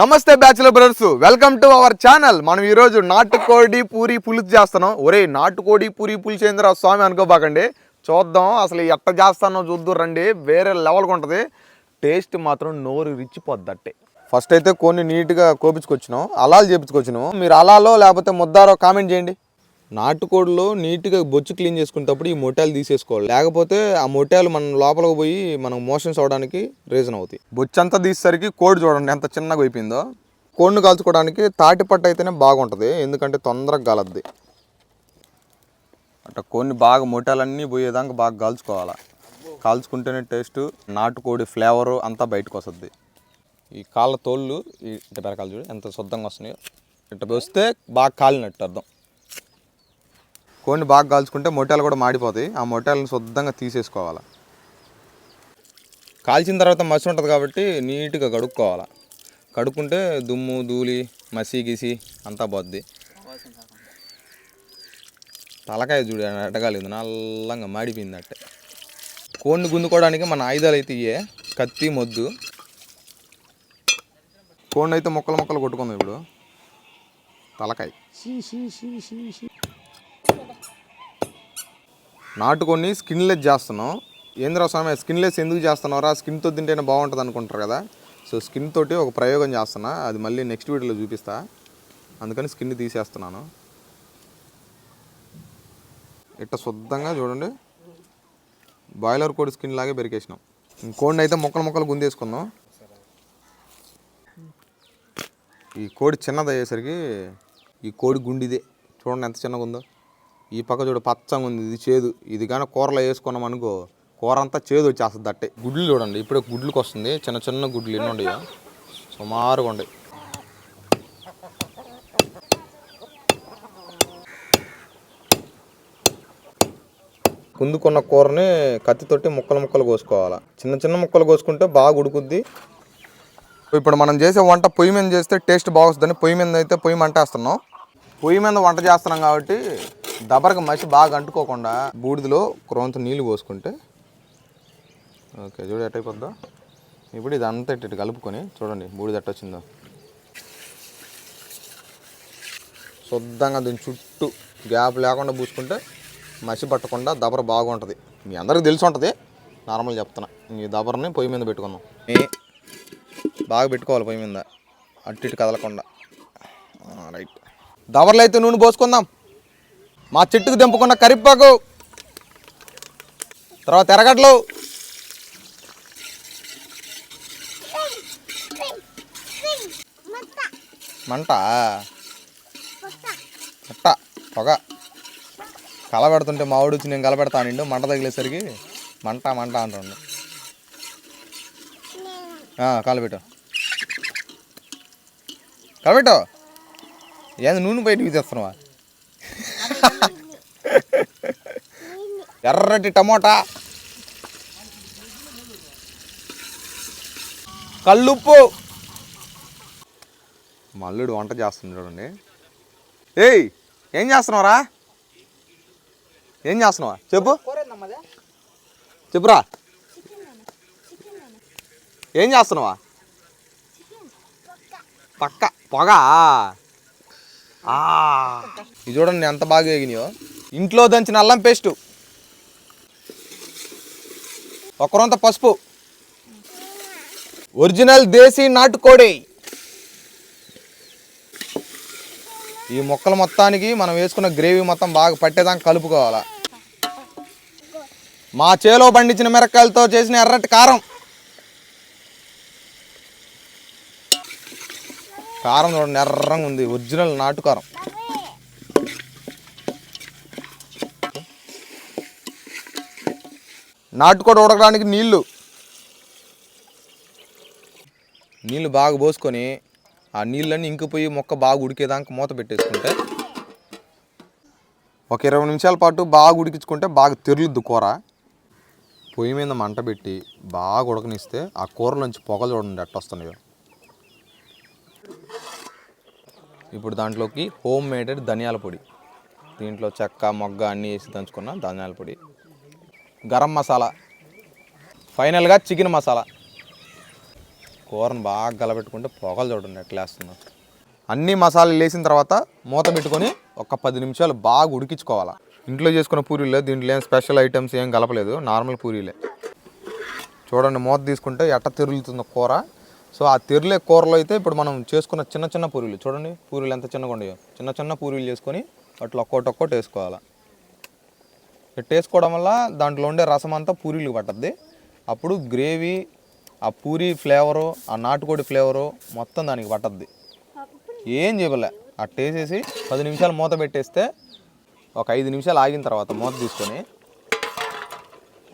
నమస్తే bachelor brothers welcome to our channel. మనం ఈరోజు నాటుకోడి పూరి పులుసు చేస్తున్నాం. ఒరే నాటుకోడి పూరి పులుసు ఏందిరా స్వామి అనుకోబాకండి. చూద్దాం అసలు ఎట్ట చేస్తానో చూద్దాం రండి. వేరే లెవెల్గా ఉంటుంది. టేస్ట్ మాత్రం నోరు రిచ్చిపోద్దట్టే. ఫస్ట్ అయితే కొన్ని నీట్గా కోపించుకొచ్చినాం అలాలు చేపించుకొచ్చినాం. మీరు అలాలో లేకపోతే ముద్దారో కామెంట్ చేయండి. నాటుకోడిలో నీట్గా బొచ్చు క్లీన్ చేసుకునేటప్పుడు ఈ మొట్టాలు తీసేసుకోవాలి. లేకపోతే ఆ మొట్టాలు మనం లోపలికి పోయి మనం మోషన్స్ అవడానికి రీజన్ అవుతాయి. బొచ్చు అంతా తీసేసరికి కోడి చూడండి ఎంత చిన్నగా అయిపోయిందో. కోడిని కాల్చుకోవడానికి తాటిపట్టు అయితేనే బాగుంటుంది ఎందుకంటే తొందరగా కలద్ది అట్లా కొన్ని బాగా మొట్టాలన్నీ పోయేదాకా బాగా కాల్చుకోవాలి. కాల్చుకుంటేనే టేస్ట్ నాటుకోడి ఫ్లేవరు అంతా బయటకు వస్తుంది. ఈ కాళ్ళ తోళ్ళు ఈ పెరకాలు చూడు ఎంత శుద్ధంగా వస్తున్నాయో. ఇట్ట వస్తే బాగా కాలినట్టు అర్థం. కోడిని బాగా కాల్చుకుంటే మొట్టాలు కూడా మాడిపోతాయి. ఆ మొట్టాలను శుద్ధంగా తీసేసుకోవాలి. కాల్చిన తర్వాత మసి ఉంటుంది కాబట్టి నీట్గా కడుక్కోవాలి. కడుక్కుంటే దుమ్ము ధూళి మసి గిసి అంతా పోద్ది. తలకాయ చూడ ఎడగాలేదు నల్లంగా మాడిపోయింది అట్టే కోడిని గుందుకోవడానికి మన ఆయుధాలు అయితే ఇయే కత్తి మొద్దు. కోడిని అయితే ముక్కలు ముక్కలు కొట్టుకుందాం ఇప్పుడు. తలకాయ. నాటుకొని స్కిన్లెస్ చేస్తున్నాం. ఏంద్రా స్వామి స్కిన్లెస్ ఎందుకు చేస్తున్నారా స్కిన్తో తింటేనే బాగుంటుంది అనుకుంటారు కదా. సో స్కిన్ తోటి ఒక ప్రయోగం చేస్తున్నా. అది మళ్ళీ నెక్స్ట్ వీడియోలో చూపిస్తా. అందుకని స్కిన్ తీసేస్తున్నాను. ఇట్ట శుద్ధంగా చూడండి. బాయిలర్ కోడి స్కిన్ లాగే పెరికేసినాం కోడిని అయితే ముక్కలు ముక్కలు గుందేసుకుందాం ఈ కోడి చిన్నది అయ్యేసరికి ఈ కోడి గుండిదే. చూడండి ఎంత చిన్నగా ఉందో ఈ పక్క చూడు పచ్చగా ఉంది ఇది చేదు. ఇది కానీ కూరలో వేసుకున్నాం అనుకో కూర అంతా చేదు వచ్చేస్తుంది అట్టే. గుడ్లు చూడండి ఇప్పుడే గుడ్లకు వస్తుంది. చిన్న చిన్న గుడ్లు ఎన్ని ఉండయో? సుమారుగా ఉండే కుందుకున్న కూరని కత్తితోటి ముక్కలు ముక్కలు కోసుకోవాలి. చిన్న చిన్న ముక్కలు కోసుకుంటే బాగా ఉడుకుద్ది. ఇప్పుడు మనం చేసే వంట పొయ్యి మీద చేస్తే టేస్ట్ బాగుస్తుందని పొయ్యి మీద అయితే పొయ్యి మంటేస్తున్నాం. పొయ్యి మీద వంట చేస్తున్నాం కాబట్టి దబరకు మసి బాగా అంటుకోకుండా బూడిదలో క్రోంత నీళ్ళు పోసుకుంటే ఓకే చూడు ఎట్టయిపోద్దా ఇప్పుడు ఇది అంత ఇటు కలుపుకొని చూడండి బూడిద ఎట్టొచ్చిందో శుద్ధంగా దీని చుట్టూ గ్యాప్ లేకుండా పూసుకుంటే మసి పట్టకుండా దబర బాగుంటుంది. మీ అందరికీ తెలిసి ఉంటుంది. నార్మల్ చెప్తున్నా. ఈ దబరని పొయ్యి మీద పెట్టుకుందాం. బాగా పెట్టుకోవాలి పొయ్యి మీద. అటు ఇటు కదలకుండా. రైట్. దబర్లో అయితే నూనె పోసుకుందాం. మా చెట్టుకు దింపుకున్న కరివేపాకు తర్వాత ఎరగడ్లు మంట. అట్ట పొగ. కలబెడుతుంటే మా వాడు వచ్చి నేను కలబెడతానండి మంట తగిలేసరికి మంట మంట అంటుండు. ఆ, కలబెట్టు కలబెట్టు ఏంది నూనె బయటికి తెస్తున్నావా ఎర్రటి టమోటా. కల్లుప్పు మల్లుడు వంట చేస్తుంది చూడండి. ఏయ్ ఏం చేస్తున్నావురా? ఏం చేస్తున్నావా? చెప్పు. చెప్పురా. ఏం చేస్తున్నావా? పక్క. పొగా ఇది చూడండి ఎంత బాగా ఎగినాయో ఇంట్లో దంచిన అల్లం పేస్ట్. ఒకరంత పసుపు. ఒరిజినల్ దేశీ నాటుకోడి. ఈ మొక్కల మొత్తానికి మనం వేసుకున్న గ్రేవీ మొత్తం బాగా పట్టేదాకా కలుపుకోవాలా. మా చేలో పండించిన మిరకాయలతో చేసిన ఎర్రటి కారం. కారం చూడండి ఎర్రంగా ఉంది. ఒరిజినల్ నాటు కారం నాటుకోడి ఉడకడానికి నీళ్ళు. నీళ్ళు బాగా పోసుకొని ఆ నీళ్ళన్నీ ఇంకిపోయి మొక్క బాగా ఉడికేదాకా మూత పెట్టేసుకుంటే ఒక ఇరవై నిమిషాల పాటు బాగా ఉడికించుకుంటే బాగా తెరులుద్ది కూర. పొయ్యి మీద మంట పెట్టి బాగా ఉడకనిస్తే ఆ కూరలోంచి పొగలు చూడండి ఎట్ట వస్తున్నాయో ఇప్పుడు దాంట్లోకి హోమ్ మేడెడ్ ధనియాల పొడి. దీంట్లో చెక్క మొగ్గ అన్నీ వేసి దంచుకున్న ధనియాల పొడి. గరం మసాలా. ఫైనల్గా చికెన్ మసాలా. కూరను బాగా గలబెట్టుకుంటే పొగలు చూడండి ఎట్లా వేస్తున్నా అన్ని మసాలాలు వేసిన తర్వాత మూత పెట్టుకొని ఒక పది నిమిషాలు బాగా ఉడికించుకోవాలి. ఇంట్లో చేసుకున్న పూరీలే దీంట్లో ఏం స్పెషల్ ఐటమ్స్ ఏం కలపలేదు నార్మల్ పూరీలే. చూడండి మూత తీసుకుంటే ఎట్ట తిరుగుతుంది కూర. సో ఆ తెరులే కూరలో అయితే ఇప్పుడు మనం చేసుకున్న చిన్న చిన్న పూరీలు. చూడండి పూరీలు ఎంత చిన్నగా ఉండయో చిన్న చిన్న పూరీలు చేసుకొని అట్లా ఒక్కోటి ఒక్కోటి వేసుకోవాలి. ఇట్ వేసుకోవడం వల్ల దాంట్లో ఉండే రసం అంతా పూరీలు పట్టద్ది. అప్పుడు గ్రేవీ ఆ పూరి ఫ్లేవరు ఆ నాటుకోడి ఫ్లేవరు మొత్తం దానికి పట్టద్ది. ఏం చేయలే అట్ట వేసేసి పది నిమిషాలు మూత పెట్టేస్తే ఒక ఐదు నిమిషాలు ఆగిన తర్వాత మూత తీసుకొని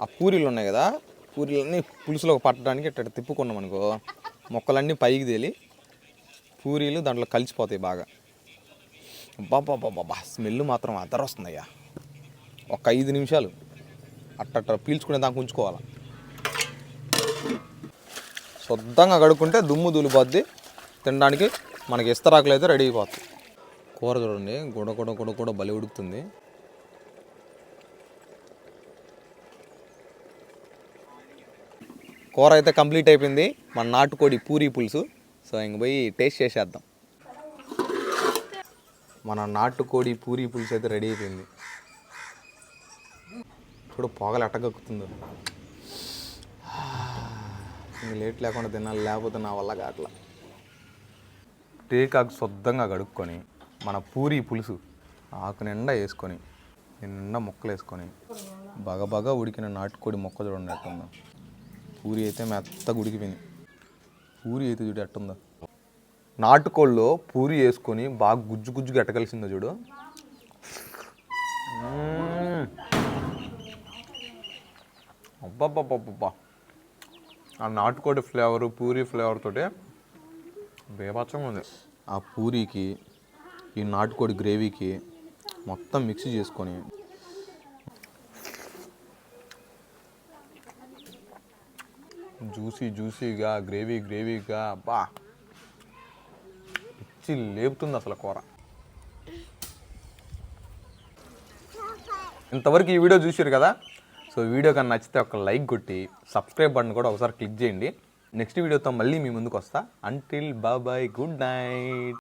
ఆ పూరీలు ఉన్నాయి కదా పూరీలన్నీ పులుసులో పట్టడానికి ఇట్ట తిప్పుకున్నాం అనుకో మొక్కలన్నీ పైకి తేలి పూరీలు దాంట్లో కలిసిపోతాయి బాగా. బాబా స్మెల్ మాత్రం అద్దరు వస్తుందయ్యా ఒక ఐదు నిమిషాలు అట్ట పీల్చుకునే దాకా ఉంచుకోవాలి. శుద్ధంగా కడుక్కుంటే దుమ్ము దులిపోద్ది తినడానికి మనకి ఇస్తరాకులు అయితే రెడీ అయిపోతుంది కూర చూడండి గుడ గుడ గుడ కూడా బలి ఉడుకుతుంది. కూర అయితే కంప్లీట్ అయిపోయింది. మన నాటుకోడి పూరి పులుసు. సో ఇంక పోయి టేస్ట్ చేసేద్దాం. మన నాటుకోడి పూరి పులుసు అయితే రెడీ అయిపోయింది. ఇప్పుడు పొగలు ఎట్టగక్కుతుందో లేట్ లేకుండా తినాలి లేకపోతే నా వల్ల కాట్లా టేకాకు శుద్ధంగా కడుక్కొని మన పూరి పులుసు ఆకు నిండా వేసుకొని నిండా ముక్కలు వేసుకొని బాగా బాగా ఉడికిన నాటుకోడి మొక్క చూడండి ఎట్టుందో పూరి అయితే మెత్తగా ఉడికిపోయింది పూరి అయితే చూడు ఎట్టుందా. నాటుకోళ్ళు పూరి వేసుకొని బాగా గుజ్జు గుజ్జుగా ఎట్టగలిసిందో చూడు. మ్మ్. అబ్బబ్బబ్బబ్బబ్బా. ఆ నాటుకోడి ఫ్లేవరు పూరి ఫ్లేవర్ తోటి ఉంది. ఆ పూరీకి ఈ నాటుకోడి గ్రేవీకి మొత్తం మిక్స్ చేసుకొని జ్యూసీ జ్యూసీగా గ్రేవీ గ్రేవీగా బా పిచ్చి లేపుతుంది అసలు కూర. ఇంతవరకు ఈ వీడియో చూసారు కదా? సో వీడియో కన్నా నచ్చితే ఒక లైక్ కొట్టి సబ్స్క్రైబ్ బటన్ కూడా ఒకసారి క్లిక్ చేయండి. నెక్స్ట్ వీడియోతో మళ్ళీ మీ ముందుకు వస్తా. అంటిల్ బాబాయ్ గుడ్ నైట్